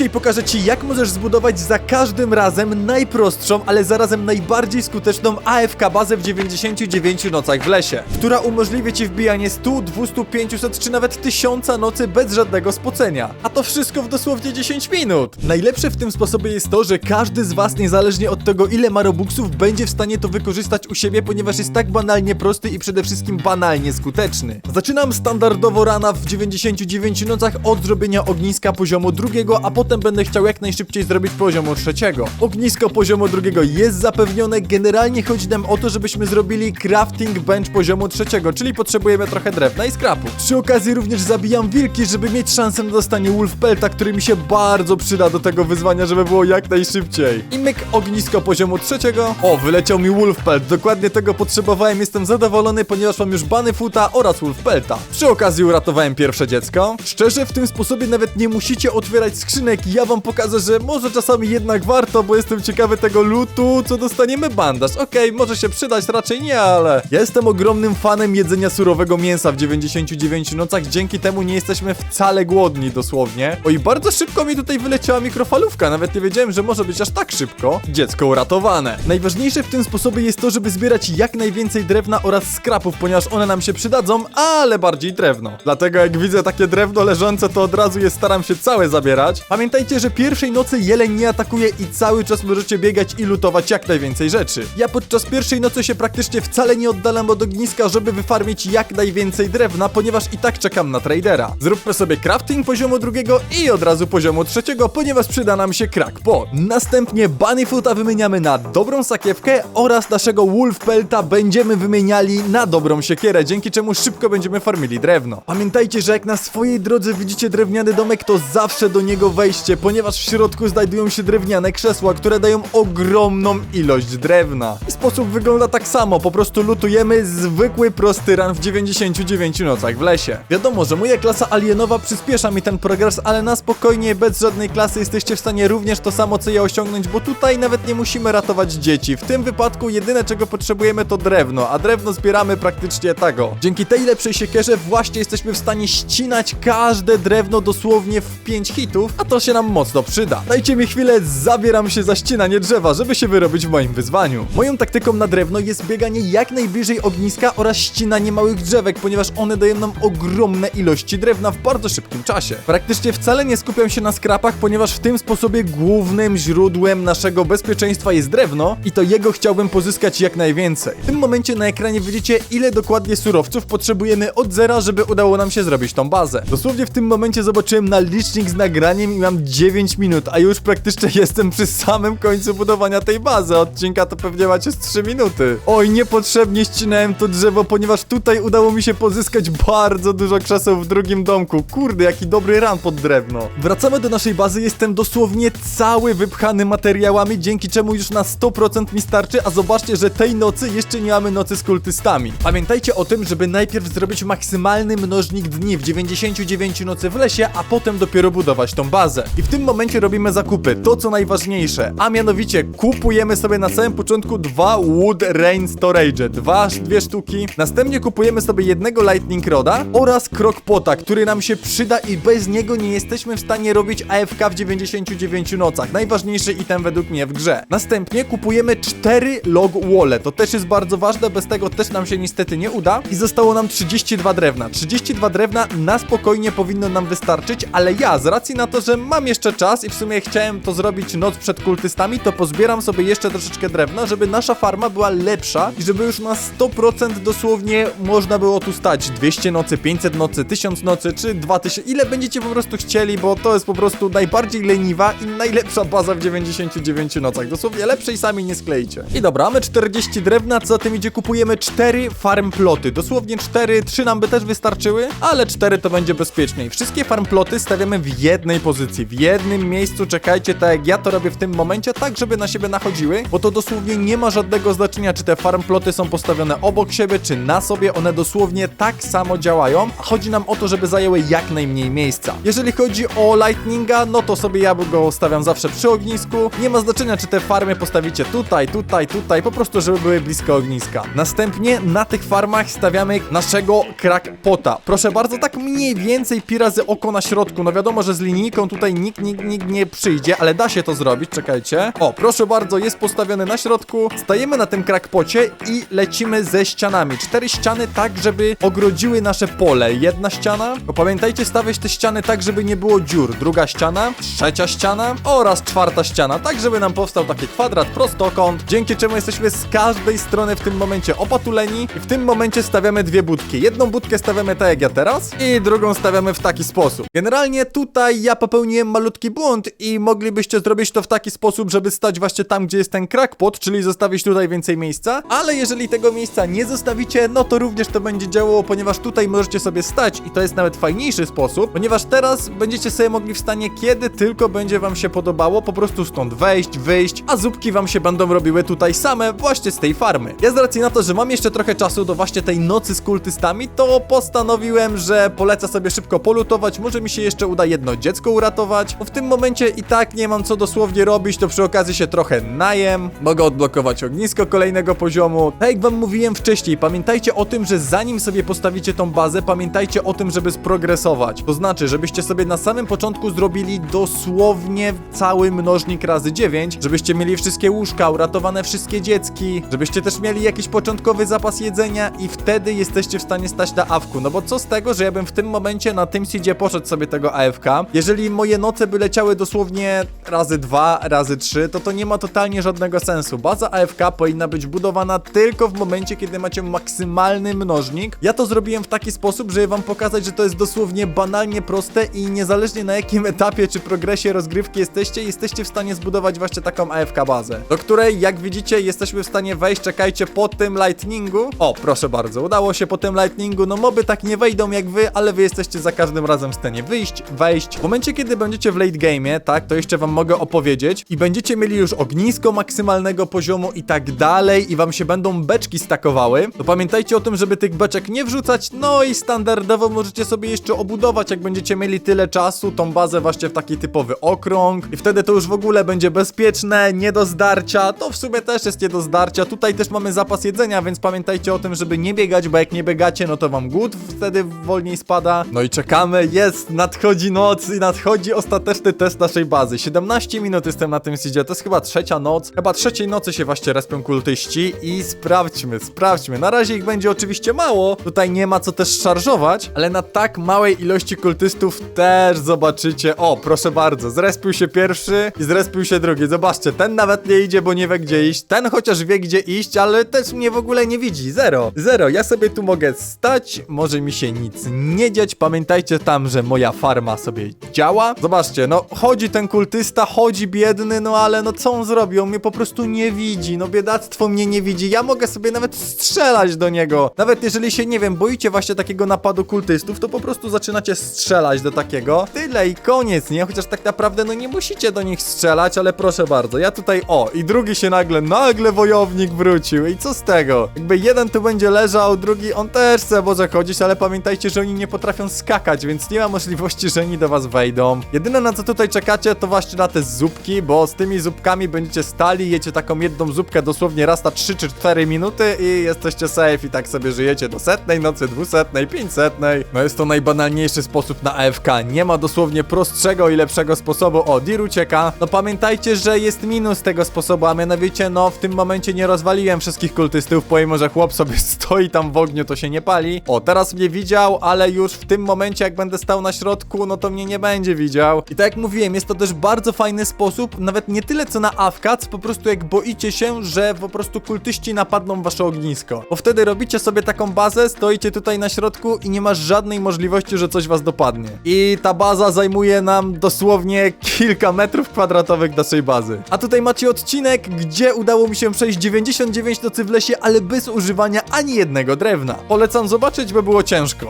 Dzisiaj pokażę Ci, jak możesz zbudować za każdym razem najprostszą, ale zarazem najbardziej skuteczną AFK bazę w 99 nocach w lesie, która umożliwi Ci wbijanie 100, 200, 500 czy nawet 1000 nocy bez żadnego spocenia. A to wszystko w dosłownie 10 minut. Najlepsze w tym sposobie jest to, że każdy z Was, niezależnie od tego, ile ma robuxów, będzie w stanie to wykorzystać u siebie, ponieważ jest tak banalnie prosty i przede wszystkim banalnie skuteczny. Zaczynam standardowo rana w 99 nocach od zrobienia ogniska poziomu drugiego, a potem będę chciał jak najszybciej zrobić poziomu trzeciego. Ognisko poziomu drugiego jest zapewnione, generalnie chodzi nam o to, żebyśmy zrobili crafting bench poziomu trzeciego, czyli potrzebujemy trochę drewna i skrapu. Przy okazji również zabijam wilki, żeby mieć szansę na dostanie wolf pelta, który mi się bardzo przyda do tego wyzwania, żeby było jak najszybciej. I myk ognisko poziomu trzeciego. O, wyleciał mi wolf pelt, dokładnie tego potrzebowałem, jestem zadowolony, ponieważ mam już bany futa oraz wolf pelta. Przy okazji uratowałem pierwsze dziecko. Szczerze, w tym sposobie nawet nie musicie otwierać skrzynek, ja wam pokażę, że może czasami jednak warto, bo jestem ciekawy tego lutu, co dostaniemy bandaż. Okej, może się przydać, raczej nie, ale... Ja jestem ogromnym fanem jedzenia surowego mięsa w 99 nocach, dzięki temu nie jesteśmy wcale głodni dosłownie. Oj, bardzo szybko mi tutaj wyleciała mikrofalówka, nawet nie wiedziałem, że może być aż tak szybko. Dziecko uratowane. Najważniejsze w tym sposobie jest to, żeby zbierać jak najwięcej drewna oraz skrapów, ponieważ one nam się przydadzą, ale bardziej drewno. Dlatego jak widzę takie drewno leżące, to od razu je staram się całe zabierać. Pamiętajcie, że pierwszej nocy jeleń nie atakuje i cały czas możecie biegać i lutować jak najwięcej rzeczy. Ja podczas pierwszej nocy się praktycznie wcale nie oddalam od ogniska, żeby wyfarmić jak najwięcej drewna, ponieważ i tak czekam na tradera. Zróbmy sobie crafting poziomu drugiego i od razu poziomu trzeciego, ponieważ przyda nam się crackpot. Następnie bunnyfoota wymieniamy na dobrą sakiewkę oraz naszego wolfpelta będziemy wymieniali na dobrą siekierę, dzięki czemu szybko będziemy farmili drewno. Pamiętajcie, że jak na swojej drodze widzicie drewniany domek, to zawsze do niego wejście, ponieważ w środku znajdują się drewniane krzesła, które dają ogromną ilość drewna. I sposób wygląda tak samo, po prostu lutujemy zwykły prosty run w 99 nocach w lesie. Wiadomo, że moja klasa alienowa przyspiesza mi ten progres, ale na spokojnie, bez żadnej klasy jesteście w stanie również to samo co ja osiągnąć, bo tutaj nawet nie musimy ratować dzieci. W tym wypadku jedyne czego potrzebujemy to drewno, a drewno zbieramy praktycznie tego. Dzięki tej lepszej siekierze właśnie jesteśmy w stanie ścinać każde drewno dosłownie w 5 hitów, a to się nam mocno przyda. Dajcie mi chwilę, zabieram się za ścinanie drzewa, żeby się wyrobić w moim wyzwaniu. Moją taktyką na drewno jest bieganie jak najbliżej ogniska oraz ścinanie małych drzewek, ponieważ one dają nam ogromne ilości drewna w bardzo szybkim czasie. Praktycznie wcale nie skupiam się na skrapach, ponieważ w tym sposobie głównym źródłem naszego bezpieczeństwa jest drewno i to jego chciałbym pozyskać jak najwięcej. W tym momencie na ekranie widzicie ile dokładnie surowców potrzebujemy od zera, żeby udało nam się zrobić tą bazę. Dosłownie w tym momencie zobaczyłem na licznik z nagraniem i mam 9 minut, a już praktycznie jestem przy samym końcu budowania tej bazy. Odcinka to pewnie macie z 3 minuty. Oj, niepotrzebnie ścinałem to drzewo, ponieważ tutaj udało mi się pozyskać bardzo dużo krzeseł w drugim domku. Kurde, jaki dobry ran pod drewno. Wracamy do naszej bazy, jestem dosłownie cały wypchany materiałami, dzięki czemu już na 100% mi starczy, a zobaczcie, że tej nocy jeszcze nie mamy nocy z kultystami. Pamiętajcie o tym, żeby najpierw zrobić maksymalny mnożnik dni w 99 nocy w lesie, a potem dopiero budować tą bazę. I w tym momencie robimy zakupy, to co najważniejsze, a mianowicie kupujemy sobie na samym początku dwa Wood Rain Storage, dwa, dwie sztuki. Następnie kupujemy sobie jednego Lightning Roda oraz Crockpota, który nam się przyda i bez niego nie jesteśmy w stanie robić AFK w 99 nocach. Najważniejszy item według mnie w grze. Następnie kupujemy cztery log wole. To też jest bardzo ważne, bez tego też nam się niestety nie uda. I zostało nam 32 drewna. 32 drewna na spokojnie powinno nam wystarczyć, ale ja z racji na to, że mam jeszcze czas i w sumie chciałem to zrobić noc przed kultystami, to pozbieram sobie jeszcze troszeczkę drewna, żeby nasza farma była lepsza i żeby już na 100% dosłownie można było tu stać 200 nocy, 500 nocy, 1000 nocy czy 2000, ile będziecie po prostu chcieli, bo to jest po prostu najbardziej leniwa i najlepsza baza w 99 nocach. Dosłownie lepszej sami nie skleicie. I dobra, mamy 40 drewna, co za tym idzie kupujemy 4 farm ploty. Dosłownie 4, 3 nam by też wystarczyły, ale 4 to będzie bezpieczniej. Wszystkie farm ploty stawiamy w jednej pozycji, w jednym miejscu, czekajcie, tak jak ja to robię w tym momencie, tak żeby na siebie nachodziły, bo to dosłownie nie ma żadnego znaczenia, czy te farm ploty są postawione obok siebie, czy na sobie, one dosłownie tak samo działają, a chodzi nam o to, żeby zajęły jak najmniej miejsca. Jeżeli chodzi o lightninga, no to sobie ja go stawiam zawsze przy ognisku, nie ma znaczenia, czy te farmy postawicie tutaj, tutaj, tutaj, po prostu, żeby były blisko ogniska. Następnie na tych farmach stawiamy naszego crackpota. Proszę bardzo, tak mniej więcej pi razy oko na środku, no wiadomo, że z linijką tutaj tutaj nikt, nikt, nikt nie przyjdzie, ale da się to zrobić, czekajcie. O, proszę bardzo, jest postawiony na środku. Stajemy na tym krakpocie i lecimy ze ścianami. Cztery ściany tak, żeby ogrodziły nasze pole. Jedna ściana. Bo pamiętajcie, stawiać te ściany tak, żeby nie było dziur. Druga ściana, trzecia ściana oraz czwarta ściana, tak żeby nam powstał taki kwadrat, prostokąt, dzięki czemu jesteśmy z każdej strony w tym momencie opatuleni i w tym momencie stawiamy dwie budki. Jedną budkę stawiamy tak jak ja teraz i drugą stawiamy w taki sposób. Generalnie tutaj ja popełniłem malutki błąd i moglibyście zrobić to w taki sposób, żeby stać właśnie tam, gdzie jest ten crackpot, czyli zostawić tutaj więcej miejsca, ale jeżeli tego miejsca nie zostawicie, no to również to będzie działało, ponieważ tutaj możecie sobie stać i to jest nawet fajniejszy sposób, ponieważ teraz będziecie sobie mogli w stanie, kiedy tylko będzie wam się podobało, po prostu stąd wejść, wyjść, a zupki wam się będą robiły tutaj same, właśnie z tej farmy. Ja z racji na to, że mam jeszcze trochę czasu do właśnie tej nocy z kultystami, to postanowiłem, że polecę sobie szybko polutować, może mi się jeszcze uda jedno dziecko uratować, bo w tym momencie i tak nie mam co dosłownie robić, to przy okazji się trochę najem, mogę odblokować ognisko kolejnego poziomu. Tak jak wam mówiłem wcześniej, pamiętajcie o tym, że zanim sobie postawicie tą bazę, pamiętajcie o tym, żeby sprogresować. To znaczy, żebyście sobie na samym początku zrobili dosłownie cały mnożnik razy 9, żebyście mieli wszystkie łóżka, uratowane wszystkie dziecki, żebyście też mieli jakiś początkowy zapas jedzenia i wtedy jesteście w stanie stać na awku. No bo co z tego, że ja bym w tym momencie na tym seedzie poszedł sobie tego AFK, jeżeli moje noce by leciały dosłownie razy 2, razy 3, to to nie ma totalnie żadnego sensu. Baza AFK powinna być budowana tylko w momencie, kiedy macie maksymalny mnożnik. Ja to zrobiłem w taki sposób, żeby wam pokazać, że to jest dosłownie banalnie proste i niezależnie na jakim etapie czy progresie rozgrywki jesteście, jesteście w stanie zbudować właśnie taką AFK bazę, do której jak widzicie jesteśmy w stanie wejść, czekajcie, po tym lightningu. O, proszę bardzo, udało się po tym lightningu, no moby tak nie wejdą jak wy, ale wy jesteście za każdym razem w stanie wyjść, wejść. W momencie, kiedy będziecie w late game'ie, tak, to jeszcze wam mogę opowiedzieć i będziecie mieli już ognisko maksymalnego poziomu i tak dalej i wam się będą beczki stakowały, to pamiętajcie o tym, żeby tych beczek nie wrzucać, no i standardowo możecie sobie jeszcze obudować, jak będziecie mieli tyle czasu, tą bazę właśnie w taki typowy okrąg i wtedy to już w ogóle będzie bezpieczne, nie do zdarcia, to w sumie też jest nie do zdarcia, tutaj też mamy zapas jedzenia, więc pamiętajcie o tym, żeby nie biegać, bo jak nie biegacie, no to wam głód wtedy wolniej spada. No i czekamy, jest, nadchodzi noc i nadchodzi ostateczny test naszej bazy. 17 minut jestem na tym seedzie, to jest chyba trzecia noc, chyba trzeciej nocy się właśnie respią kultyści i sprawdźmy, sprawdźmy. Na razie ich będzie oczywiście mało, tutaj nie ma co też szarżować, ale na tak małej ilości kultystów też zobaczycie, o proszę bardzo, zrespił się pierwszy i zrespił się drugi, zobaczcie, ten nawet nie idzie, bo nie wie gdzie iść, ten chociaż wie gdzie iść, ale też mnie w ogóle nie widzi, zero, zero, ja sobie tu mogę stać, może mi się nic nie dziać, pamiętajcie tam, że moja farma sobie działa, zobaczcie, no chodzi ten kultysta, chodzi biedny, no ale no co on zrobi, on mnie po prostu nie widzi, no biedactwo mnie nie widzi, ja mogę sobie nawet strzelać do niego, nawet jeżeli się, nie wiem, boicie właśnie takiego napadu kultystów, to po prostu zaczynacie strzelać do takiego, tyle i koniec, nie, chociaż tak naprawdę no nie musicie do nich strzelać, ale proszę bardzo, ja tutaj, o, i drugi się nagle, nagle wojownik wrócił. I co z tego, jakby jeden tu będzie leżał, drugi, on też chce może chodzić, ale pamiętajcie, że oni nie potrafią skakać, więc nie ma możliwości, że oni do was wejdą. Jedyne na co tutaj czekacie, to właśnie na te zupki, bo z tymi zupkami będziecie stali, jecie taką jedną zupkę dosłownie raz na 3 czy 4 minuty i jesteście safe i tak sobie żyjecie do setnej nocy, dwusetnej, pięćsetnej. No jest to najbanalniejszy sposób na AFK, nie ma dosłownie prostszego i lepszego sposobu. O, Dir ucieka. No pamiętajcie, że jest minus tego sposobu, a mianowicie, no w tym momencie nie rozwaliłem wszystkich kultystów, pomimo, że chłop sobie stoi tam w ogniu, to się nie pali. O, teraz mnie widział, ale już w tym momencie, jak będę stał na środku, no to mnie nie będzie widział. I tak jak mówiłem, jest to też bardzo fajny sposób, nawet nie tyle co na co po prostu jak boicie się, że po prostu kultyści napadną wasze ognisko. Bo wtedy robicie sobie taką bazę, stoicie tutaj na środku i nie masz żadnej możliwości, że coś was dopadnie. I ta baza zajmuje nam dosłownie kilka metrów kwadratowych naszej bazy. A tutaj macie odcinek, gdzie udało mi się przejść 99 nocy w lesie, ale bez używania ani jednego drewna. Polecam zobaczyć, bo było ciężko.